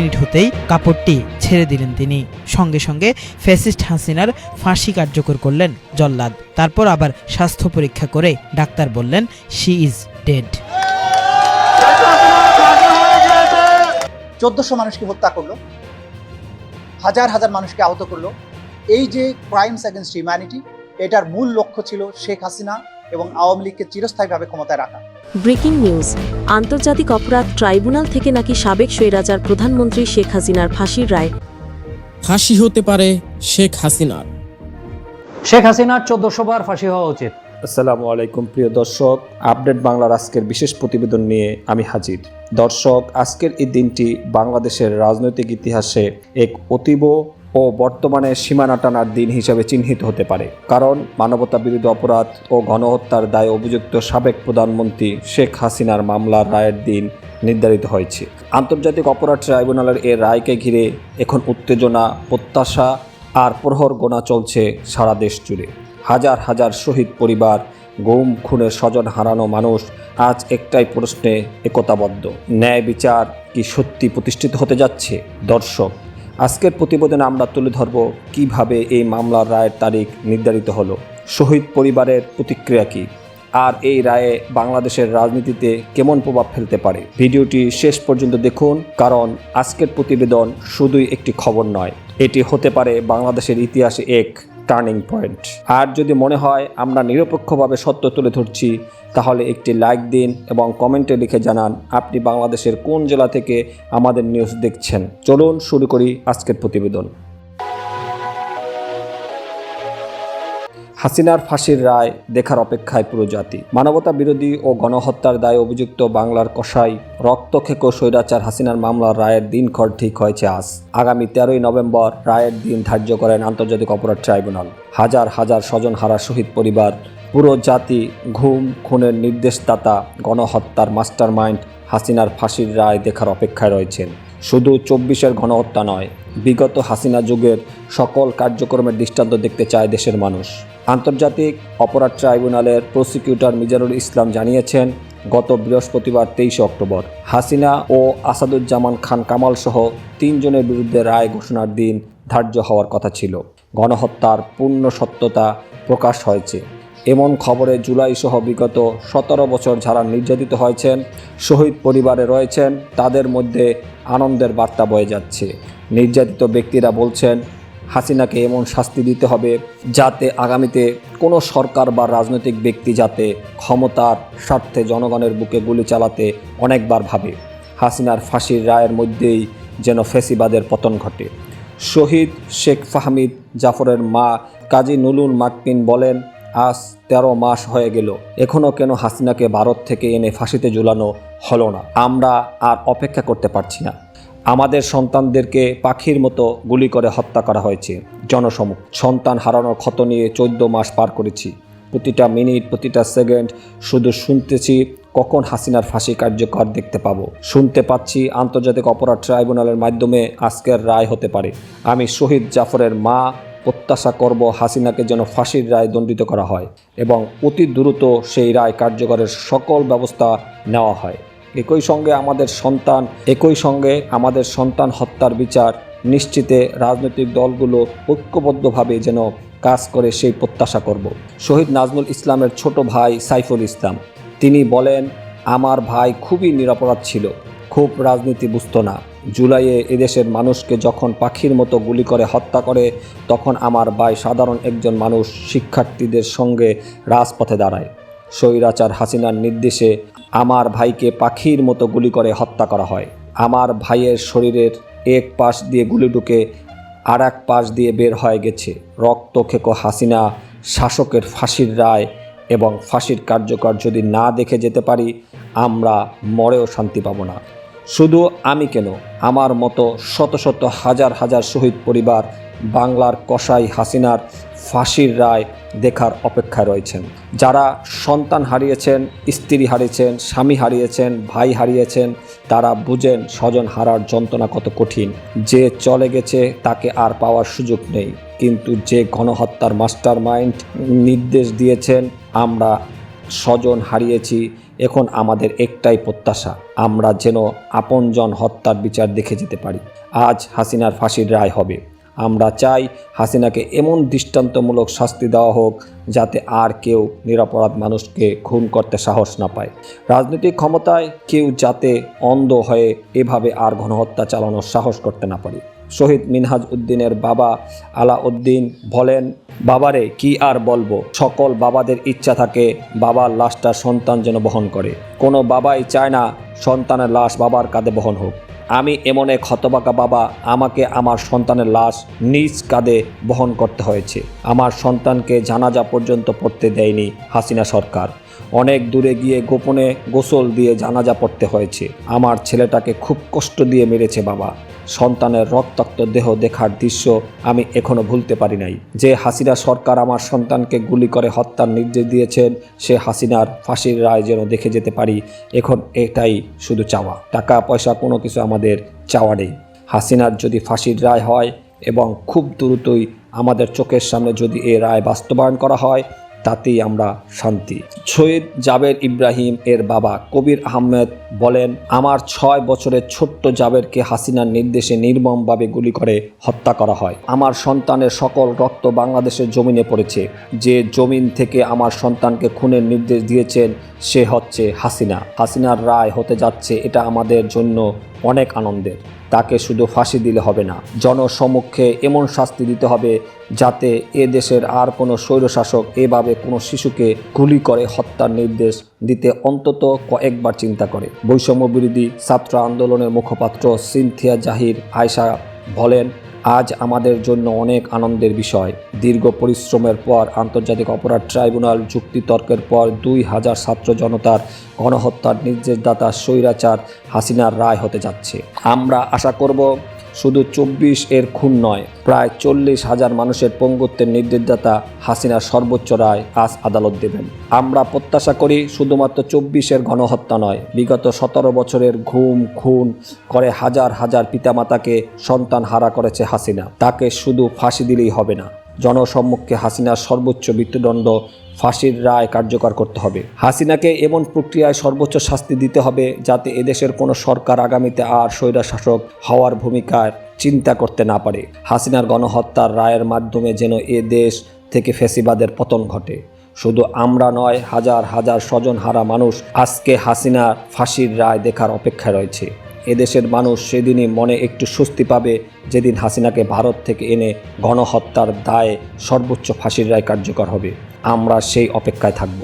Minute হতেই কাপড়টি ছেড়ে দিলেন তিনি। সঙ্গে সঙ্গে ফ্যাসিস্ট হাসিনার ফাঁসি কার্যকর করলেন জল্লাদ। তারপর আবার স্বাস্থ্য পরীক্ষা করে ডাক্তার বললেন শি ইজ ডেড চোদ্দশো মানুষকে হত্যা করল, হাজার হাজার মানুষকে আহত করল। এই যে ক্রাইমস অ্যাগেনস্ট হিউম্যানিটি এটার মূল লক্ষ্য ছিল শেখ হাসিনা এবং আওয়ামী লীগকে চিরস্থায়ীভাবে ক্ষমতায় রাখা। ব্রেকিং নিউজ আন্তর্জাতিক অপরাধ ট্রাইব্যুনাল থেকে নাকি সাবেক স্বৈরাচার প্রধানমন্ত্রী শেখ হাসিনার ফাঁসির রায়? ফাঁসি হতে পারে শেখ হাসিনার। শেখ হাসিনার চোদ্দশো বার ফাঁসি হওয়া উচিত। আসসালামু আলাইকুম প্রিয় দর্শক। আপডেট বাংলার আজকের বিশেষ প্রতিবেদন নিয়ে আমি হাজির। দর্শক আজকের এই দিনটি বাংলাদেশের রাজনৈতিক ইতিহাসে এক অতীব ও বর্তমানে সীমানা টানার দিন হিসাবে চিহ্নিত হতে পারে। কারণ মানবতা বিরোধী অপরাধ ও গণহত্যার দায়ে অভিযুক্ত সাবেক প্রধানমন্ত্রী শেখ হাসিনার মামলার রায়ের দিন নির্ধারিত হয়েছে। আন্তর্জাতিক অপরাধ ট্রাইব্যুনালের এ রায়কে ঘিরে এখন উত্তেজনা, প্রত্যাশা আর প্রহর গোনা চলছে সারা দেশ জুড়ে। হাজার হাজার শহীদ পরিবার, গুম, খুনের স্বজন হারানো মানুষ আজ একটাই প্রশ্নে একতাবদ্ধ। ন্যায় বিচার কি সত্যি প্রতিষ্ঠিত হতে যাচ্ছে? দর্শক আজকের প্রতিবেদনে আমরা তুলে ধরব কীভাবে এই মামলার রায়ের তারিখ নির্ধারিত হলো। শহীদ পরিবারের প্রতিক্রিয়া কী? আর এই রায়ে বাংলাদেশের রাজনীতিতে কেমন প্রভাব ফেলতে পারে? ভিডিওটি শেষ পর্যন্ত দেখুন, কারণ আজকের প্রতিবেদন শুধুই একটি খবর নয়, এটি হতে পারে বাংলাদেশের ইতিহাসে এক টার্নিং পয়েন্ট আর যদি মনে হয় আমরা নিরপেক্ষভাবে সত্য তুলে ধরছি, তাহলে একটি লাইক দিন এবং কমেন্টে লিখে জানান আপনি বাংলাদেশের কোন জেলা থেকে আমাদের নিউজ দেখছেন। চলুন শুরু করি আজকের প্রতিবেদন। হাসিনার ফাঁসির রায় দেখার অপেক্ষায় পুরো জাতি। মানবতা বিরোধী ও গণহত্যার দায়ে অভিযুক্ত বাংলার কসাই রক্তক্ষেকো স্বৈরাচার হাসিনার মামলার রায়ের দিন দিনক্ষণ ঠিক হয়েছে আজ। আগামী তেরোই নভেম্বর রায়ের দিন ধার্য করেন আন্তর্জাতিক অপরাধ ট্রাইব্যুনাল। হাজার হাজার স্বজন হারা শহীদ পরিবার, পুরো জাতি ঘুম, খুনের নির্দেশদাতা, গণহত্যার মাস্টার মাইন্ড হাসিনার ফাঁসির রায় দেখার অপেক্ষায় রয়েছেন। শুধু চব্বিশের গণহত্যা নয়, বিগত হাসিনা যুগের সকল কার্যক্রমের দৃষ্টান্ত দেখতে চায় দেশের মানুষ। আন্তর্জাতিক অপরাধ ট্রাইব্যুনালের প্রসিকিউটর মিজানুল ইসলাম জানিয়েছেন, গত বৃহস্পতিবার তেইশে অক্টোবর হাসিনা ও আসাদুজ্জামান খান কামাল সহ তিনজনের বিরুদ্ধে রায় ঘোষণার দিন ধার্য হওয়ার কথা ছিল। গণহত্যার পূর্ণ সত্যতা প্রকাশ হয়েছে। এমন খবরে জুলাই সহ বিগত সতেরো বছর যারা নির্যাতিত হয়েছেন, শহীদ পরিবারে রয়েছেন, তাদের মধ্যে আনন্দের বার্তা বয়ে যাচ্ছে। নির্যাতিত ব্যক্তিরা বলছেন হাসিনাকে এমন শাস্তি দিতে হবে যাতে আগামীতে কোনো সরকার বা রাজনৈতিক ব্যক্তি যাতে ক্ষমতার স্বার্থে জনগণের বুকে গুলি চালাতে অনেকবার ভাবে। হাসিনার ফাঁসির রায়ের মধ্যেই যেন ফেসিবাদের পতন ঘটে। শহীদ শেখ ফাহমিদ জাফরের মা কাজী নুলুন মাকপিন বলেন, আজ তেরো মাস হয়ে গেল। এখনও কেন হাসিনাকে ভারত থেকে এনে ফাঁসিতে ঝুলানো হলো না? আমরা আর অপেক্ষা করতে পারছি না। আমাদের সন্তানদেরকে পাখির মতো গুলি করে হত্যা করা হয়েছে। জনসমুখ। সন্তান হারানোর ক্ষত নিয়ে চোদ্দ মাস পার করেছি। প্রতিটা মিনিট, প্রতিটা সেকেন্ড শুধু শুনতেছি কখন হাসিনার ফাঁসি কার্যকর দেখতে পাবো। শুনতে পাচ্ছি আন্তর্জাতিক অপরাধ ট্রাইব্যুনালের মাধ্যমে আজকের রায় হতে পারে। আমি শহীদ জাফরের মা, প্রত্যাশা করব হাসিনাকে যেন ফাঁসির রায় দণ্ডিত করা হয় এবং অতি দ্রুত সেই রায় কার্যকরের সকল ব্যবস্থা নেওয়া হয়। একই সঙ্গে আমাদের সন্তান, একই সঙ্গে আমাদের সন্তান হত্যার বিচার। নিশ্চিতে রাজনৈতিক দলগুলো ঐক্যবদ্ধভাবে যেন কাজ করে সেই প্রত্যাশা করব। শহীদ নাজমুল ইসলামের ছোট ভাই সাইফুল ইসলাম। তিনি বলেন, আমার ভাই খুবই নিরাপরাধ ছিল, খুব রাজনীতি বুঝতো না। জুলাইয়ে এদেশের মানুষকে যখন পাখির মতো গুলি করে হত্যা করে, তখন আমার ভাই সাধারণ একজন মানুষ শিক্ষার্থীদের সঙ্গে রাজপথে দাঁড়ায়। স্বৈরাচার হাসিনার নির্দেশে আমার ভাইকে পাখির মতো গুলি করে হত্যা করা হয়। আমার ভাইয়ের শরীরের এক পাশ দিয়ে গুলি ঢুকে আর এক পাশ দিয়ে বের হয়ে গেছে। রক্ত খেকো হাসিনা, শাসকের ফাঁসির রায় এবং ফাঁসির কার্যকর যদি না দেখে যেতে পারি, আমরা মরেও শান্তি পাবো না। শুধু আমি কেন? আমার মতো শত শত হাজার হাজার শহীদ পরিবার বাংলার কসাই হাসিনার ফাঁসির রায় দেখার অপেক্ষায় রয়েছেন। যারা সন্তান হারিয়েছেন, স্ত্রী হারিয়েছেন, স্বামী হারিয়েছেন, ভাই হারিয়েছেন, তারা বুঝেন স্বজন হারার যন্ত্রণা কত কঠিন। যে চলে গেছে তাকে আর পাওয়ার সুযোগ নেই। কিন্তু যে গণহত্যার মাস্টার মাইন্ড নির্দেশ দিয়েছেন, আমরা স্বজন হারিয়েছি, এখন আমাদের একটাই প্রত্যাশা, আমরা যেন আপনজন হত্যার বিচার দেখে যেতে পারি। আজ হাসিনার ফাঁসির রায় হবে। আমরা চাই হাসিনাকে এমন দৃষ্টান্তমূলক শাস্তি দেওয়া হোক যাতে আর কেউ নিরাপরাধ মানুষকে খুন করতে সাহস না পায়। রাজনৈতিক ক্ষমতায় কেউ যাতে অন্ধ হয়ে এভাবে আর গণহত্যা চালানোর সাহস করতে না পারে। শহীদ মিনহাজ উদ্দিনের বাবা আলা উদ্দিন বলেন, বাবারে, কি আর বলব? সকল বাবাদের ইচ্ছা থাকে বাবার লাশটা সন্তান যেন বহন করে। কোনো বাবাই চায় না সন্তানের লাশ বাবার কাঁধে বহন হোক। আমি এমন এক হতবাকা বাবা, আমাকে আমার সন্তানের লাশ নিজ কাঁধে বহন করতে হয়েছে। আমার সন্তানকে জানাজা পর্যন্ত পড়তে দেয়নি হাসিনা সরকার। অনেক দূরে গিয়ে গোপনে গোসল দিয়ে জানাজা পড়তে হয়েছে। আমার ছেলেটাকে খুব কষ্ট দিয়ে মেরেছে বাবা। সন্তানের রক্তাক্ত দেহ দেখার দৃশ্য আমি এখনও ভুলতে পারি নাই। যে হাসিনা সরকার আমার সন্তানকে গুলি করে হত্যার নির্দেশ দিয়েছেন, সে হাসিনার ফাঁসির রায় যেন দেখে যেতে পারি, এখন এটাই শুধু চাওয়া। টাকা, পয়সা, কোনো কিছু আমাদের চাওয়া নেই। হাসিনার যদি ফাঁসির রায় হয় এবং খুব দ্রুতই আমাদের চোখের সামনে যদি এ রায় বাস্তবায়ন করা হয় তাতেই আমরা শান্তি। সৈয়দ জাবের ইব্রাহিম এর বাবা কবির আহমেদ বলেন, আমার ছয় বছরের ছোট্ট জাবেরকে হাসিনার নির্দেশে নির্মমভাবে গুলি করে হত্যা করা হয়। আমার সন্তানের সকল রক্ত বাংলাদেশের জমিনে পড়েছে। যে জমিন থেকে আমার সন্তানকে খুনের নির্দেশ দিয়েছেন, সে হচ্ছে হাসিনা। হাসিনার রায় হতে যাচ্ছে, এটা আমাদের জন্য অনেক আনন্দের। তাকে শুধু ফাঁসি দিলে হবে না, জনসমক্ষে এমন শাস্তি দিতে হবে যাতে এ দেশের আর কোনো স্বৈরশাসক এভাবে কোনো শিশুকে গুলি করে হত্যার নির্দেশ দিতে অন্তত কয়েকবার চিন্তা করে। বৈষম্য বিরোধী ছাত্র আন্দোলনের মুখপাত্র সিনথিয়া জাহির আয়সা বলেন আজ আমাদের জন্য অনেক আনন্দের বিষয়। দীর্ঘ পরিশ্রমের পর আন্তর্জাতিক অপরাধ ট্রাইব্যুনাল যুক্তিতর্কের পর দুই হাজার ছাত্র জনতার গণহত্যার নির্দেশদাতা স্বৈরাচার হাসিনার রায় হতে যাচ্ছে। আমরা আশা করব শুধু চব্বিশ এর খুন নয়, প্রায় চল্লিশ হাজার মানুষের পঙ্গুত্বের নির্দেশদাতা হাসিনার সর্বোচ্চ রায় আজ আদালত দেবেন। আমরা প্রত্যাশা করি শুধুমাত্র চব্বিশের গণহত্যা নয়, বিগত সতেরো বছরের ঘুম, খুন করে হাজার হাজার পিতামাতাকে সন্তান হারা করেছে হাসিনা। তাকে শুধু ফাঁসি দিলেই হবে না। জনসম্মুখে হাসিনার সর্বোচ্চ মৃত্যুদণ্ড ফাঁসির রায় কার্যকর করতে হবে। হাসিনাকে এমন প্রক্রিয়ায় সর্বোচ্চ শাস্তি দিতে হবে যাতে এদেশের কোনো সরকার আগামীতে আর স্বৈরা শাসক হওয়ার ভূমিকার চিন্তা করতে না পারে। হাসিনার গণহত্যার রায়ের মাধ্যমে যেন এ দেশ থেকে ফেসিবাদের পতন ঘটে। শুধু আমরা নয়, হাজার হাজার স্বজনহারা মানুষ আজকে হাসিনার ফাঁসির রায় দেখার অপেক্ষায় রয়েছে। এদেশের মানুষ সেদিনই মনে একটু স্বস্তি পাবে যেদিন হাসিনাকে ভারত থেকে এনে গণহত্যার দায়ে সর্বোচ্চ ফাঁসির রায় কার্যকর হবে। আমরা সেই অপেক্ষায় থাকব।